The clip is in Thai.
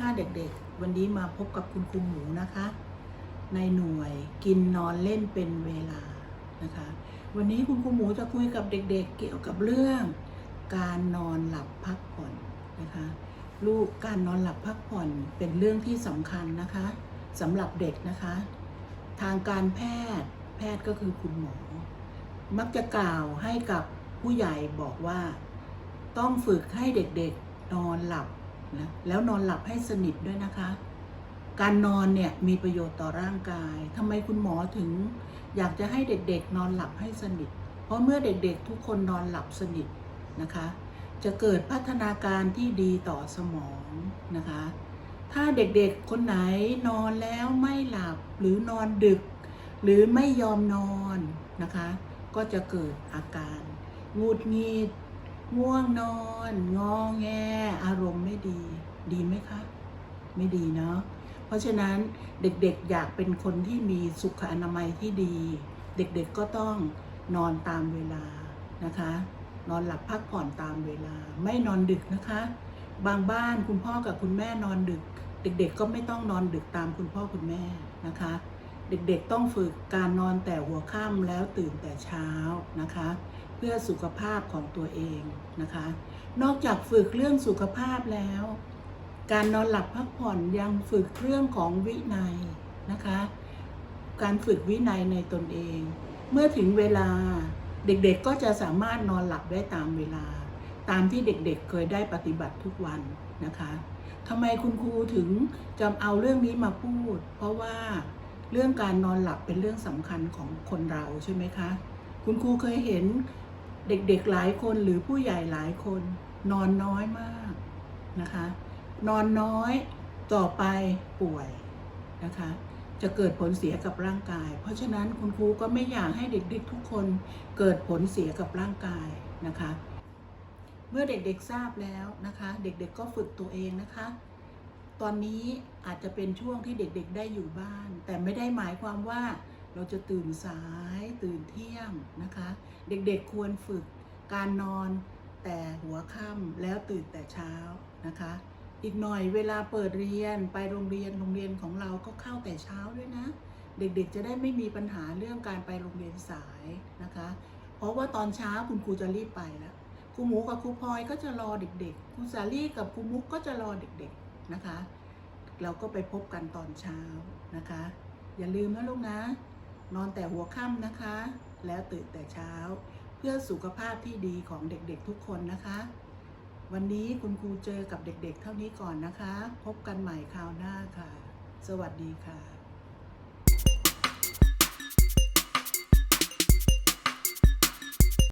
ค่ะเด็กๆ วันนี้มาพบกับคุณครูหมูนะคะ ในหน่วยกินนอนเล่นเป็นเวลานะคะ วันนี้คุณครูหมูจะคุยกับเด็กๆ เกี่ยวกับเรื่อง การนอนหลับพักผ่อนนะคะ ลูกการนอนหลับพักผ่อนเป็นเรื่องที่สำคัญนะคะสำหรับเด็กนะคะ ทางการแพทย์แพทย์ก็คือคุณหมอ มักจะกล่าวให้กับผู้ใหญ่บอกว่า ต้องฝึกให้เด็กๆนอนหลับ นะแล้วนอนหลับให้สนิทด้วยนะคะ การนอนเนี่ยมีประโยชน์ต่อร่างกายทำไมคุณหมอถึง อยากจะให้เด็กๆ นอนหลับให้สนิท เพราะเมื่อเด็กๆ ทุกคนนอนหลับสนิทนะคะ จะเกิดพัฒนาการที่ดีต่อสมองนะคะ ถ้าเด็กๆ คนไหนนอนแล้วไม่หลับหรือนอนดึก หรือไม่ยอมนอนนะคะ ก็จะเกิดอาการงุดงิดง่วงนอน งอแงารมณ์ไม่ดี ดีไหมคะ ไม่ดีเนาะเพราะฉะนั้นเด็กๆอยากเป็นคนที่มีสุขอนามัยที่ดี เด็กๆก็ต้องนอนตามเวลานะคะ นอนหลับพักผ่อนตามเวลา ไม่นอนดึกนะคะ บางบ้านคุณพ่อกับคุณแม่นอนดึก เด็กๆก็ไม่ต้องนอนดึกตามคุณพ่อคุณแม่นะคะ เด็กๆต้องฝึกการนอนแต่หัวค่ำแล้วตื่นแต่เช้านะคะ เพื่อสุขภาพของตัวเองนะคะ นอกจากฝึกเรื่องสุขภาพแล้ว การนอนหลับพักผ่อนยังฝึกเรื่องของวินัยนะคะ การฝึกวินัยในตนเอง เมื่อถึงเวลาเด็กๆก็จะสามารถนอนหลับได้ตามเวลา ตามที่เด็กๆเคยได้ปฏิบัติทุกวันนะคะทำไมคุณครูถึงจำเอาเรื่องนี้มาพูด เพราะว่า เรื่องการนอนหลับเป็นเรื่องสำคัญของคนเราใช่ไหมคะ คุณครูเคยเห็นเด็กๆหลายคนหรือผู้ใหญ่หลายคน นอนน้อยมากนะคะ นอนน้อยต่อไปป่วยนะคะ จะเกิดผลเสียกับร่างกาย เพราะฉะนั้นคุณครูก็ไม่อยากให้เด็กๆทุกคนเกิดผลเสียกับร่างกายนะคะ เมื่อเด็กๆทราบแล้วนะคะ เด็กๆก็ฝึกตัวเองนะคะ ตอนนี้อาจจะเป็นช่วงที่เด็กๆได้อยู่บ้าน แต่ไม่ได้หมายความว่าเราจะตื่นสายตื่นเที่ยงนะคะ เด็กๆควรฝึกการนอนแต่หัวค่ำแล้วตื่นแต่เช้านะคะ อีกหน่อยเวลาเปิดเรียนไปโรงเรียนโรงเรียนของเราก็เข้าแต่เช้าด้วยนะ เด็กๆจะได้ไม่มีปัญหาเรื่องการไปโรงเรียนสายนะคะ เพราะว่าตอนเช้าคุณครูจะรีบไปแล้วครูหมูกับครูพลอยก็จะรอเด็กๆครูสาลี่กับครูมุกก็จะรอเด็กๆ นะคะ เราก็ไปพบกันตอนเช้านะคะ อย่าลืมนะลูกนะ นอนแต่หัวค่ำนะคะ แล้วตื่นแต่เช้า เพื่อสุขภาพที่ดีของเด็กๆทุกคนนะคะ วันนี้คุณครูเจอกับเด็กๆ เท่านี้ก่อนนะคะ พบกันใหม่คราวหน้าค่ะ สวัสดีค่ะ